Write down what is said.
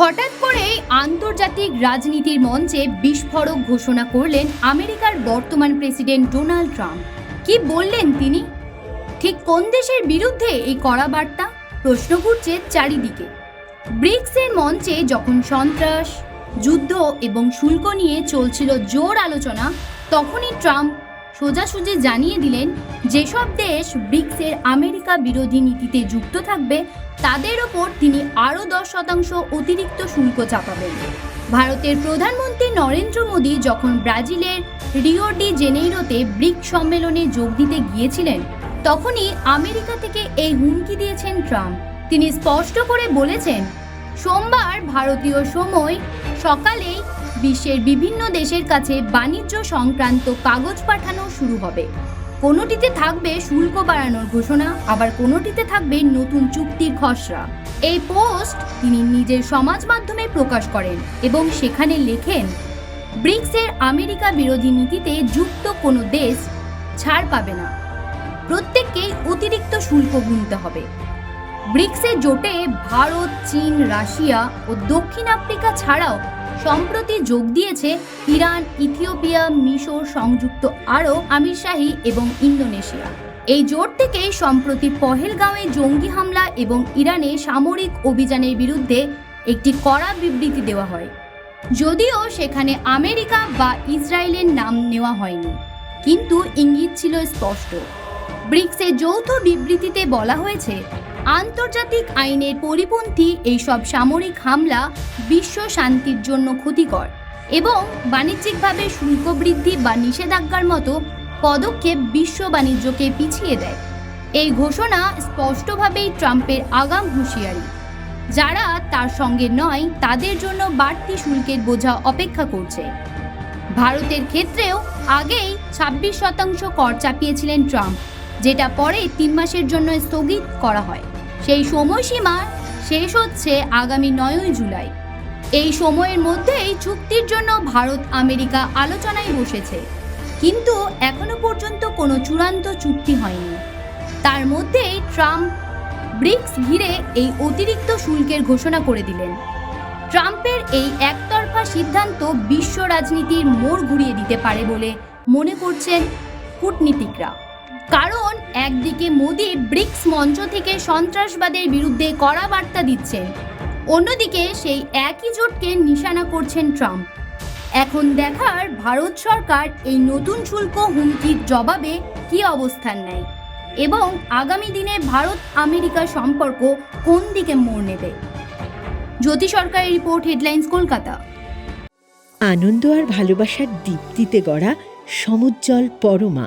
হঠাৎ করেই আন্তর্জাতিক রাজনীতির মঞ্চে বিস্ফোরক ঘোষণা করলেন আমেরিকার বর্তমান প্রেসিডেন্ট ডোনাল্ড ট্রাম্প। কি বললেন তিনি? ঠিক কোন দেশের বিরুদ্ধে এই কড়া বার্তা? প্রশ্ন ঘুরছে চারিদিকে। ব্রিক্সের মঞ্চে যখন সন্ত্রাস, যুদ্ধ এবং শুল্ক নিয়ে চলছিল জোর আলোচনা, তখনই ট্রাম্প সোজাসুজি জানিয়ে দিলেন, যেসব দেশ ব্রিক্সের আমেরিকা বিরোধী নীতিতে যুক্ত থাকবে, তাদের ওপর তিনি আরও দশ শতাংশ অতিরিক্ত শুল্ক চাপাবেন। ভারতের প্রধানমন্ত্রী নরেন্দ্র মোদী যখন ব্রাজিলের রিও ডি জেনেইরোতে ব্রিক সম্মেলনে যোগ দিতে গিয়েছিলেন, তখনই আমেরিকা থেকে এই হুমকি দিয়েছেন ট্রাম্প। তিনি স্পষ্ট করে বলেছেন, সোমবার ভারতীয় সময় সকালেই বিশ্বের বিভিন্ন দেশের কাছে বাণিজ্য সংক্রান্ত কাগজ পাঠানো শুরু হবে। কোনোটিতে থাকবে শুল্ক বাড়ানোর ঘোষণা, আবার কোনোটিতে থাকবে নতুন চুক্তির খসড়া। এই পোস্ট তিনি নিজের সমাজ মাধ্যমে প্রকাশ করেন এবং সেখানে লেখেন, ব্রিক্সের আমেরিকা বিরোধী নীতিতে যুক্ত কোনো দেশ ছাড় পাবে না। প্রত্যেককেই অতিরিক্ত শুল্ক গুনতে হবে। ব্রিক্সের জোটে ভারত, চীন, রাশিয়া ও দক্ষিণ আফ্রিকা ছাড়াও সম্প্রতি যোগ দিয়েছে ইরান, ইথিওপিয়া, মিশর সংযুক্ত আরব, আমিরশাহী এবং ইন্দোনেশিয়া। এই জোট থেকেই সম্প্রতি পহেলগাঁওয়ে জঙ্গি হামলা এবং ইরানে সামরিক অভিযানের বিরুদ্ধে একটি কড়া বিবৃতি দেওয়া হয়। যদিও সেখানে আমেরিকা বা ইসরায়েলের নাম নেওয়া হয়নি, কিন্তু ইঙ্গিত ছিল স্পষ্ট। ব্রিক্সের যৌথ বিবৃতিতে বলা হয়েছে আন্তর্জাতিক আইনের পরিপন্থী এইসব সামরিক হামলা বিশ্ব শান্তির জন্য ক্ষতিকর এবং বাণিজ্যিকভাবে শুল্ক বৃদ্ধি বা নিষেধাজ্ঞার মতো পদক্ষেপ বিশ্ব বাণিজ্যকে পিছিয়ে দেয়। এই ঘোষণা স্পষ্টভাবেই ট্রাম্পের আগাম হুঁশিয়ারি। যারা তার সঙ্গে নয়, তাদের জন্য বাড়তি শুল্কের বোঝা অপেক্ষা করছে। ভারতের ক্ষেত্রেও আগেই ছাব্বিশ শতাংশ কর চাপিয়েছিলেন ট্রাম্প, যেটা পরে তিন মাসের জন্য স্থগিত করা হয়। সেই সময়সীমা শেষ হচ্ছে আগামী নয়ই জুলাই। এই সময়ের মধ্যেই চুক্তির জন্য ভারত আমেরিকা আলোচনায় বসেছে। কিন্তু এখনও পর্যন্ত কোনো চূড়ান্ত চুক্তি হয়নি। তার মধ্যেই ট্রাম্প ব্রিক্স ঘিরে এই অতিরিক্ত শুল্কের ঘোষণা করে দিলেন। ট্রাম্পের এই একতরফা সিদ্ধান্ত বিশ্ব রাজনীতির মোড় ঘুরিয়ে দিতে পারে বলে মনে করছেন কূটনীতিকরা। কারণ একদিকে মোদি ব্রিক্স মঞ্চ থেকে সন্ত্রাসবাদের বিরুদ্ধে কড়া বার্তা দিচ্ছেন, অন্যদিকে সেই একই জোটকে নিশানা করছেন ট্রাম্প। এখন দেখার ভারত সরকার এই নতুন শুল্ক হুমকির জবাবে কি অবস্থান নেয় এবং আগামী দিনে ভারত আমেরিকা সম্পর্ক কোন দিকে মোড় নেবে? জ্যোতি সরকারের রিপোর্ট, হেডলাইন্স, কলকাতা। আনন্দ আর ভালোবাসার দীপ্তিতে গড়া সমুজ্জ্বল পরমা।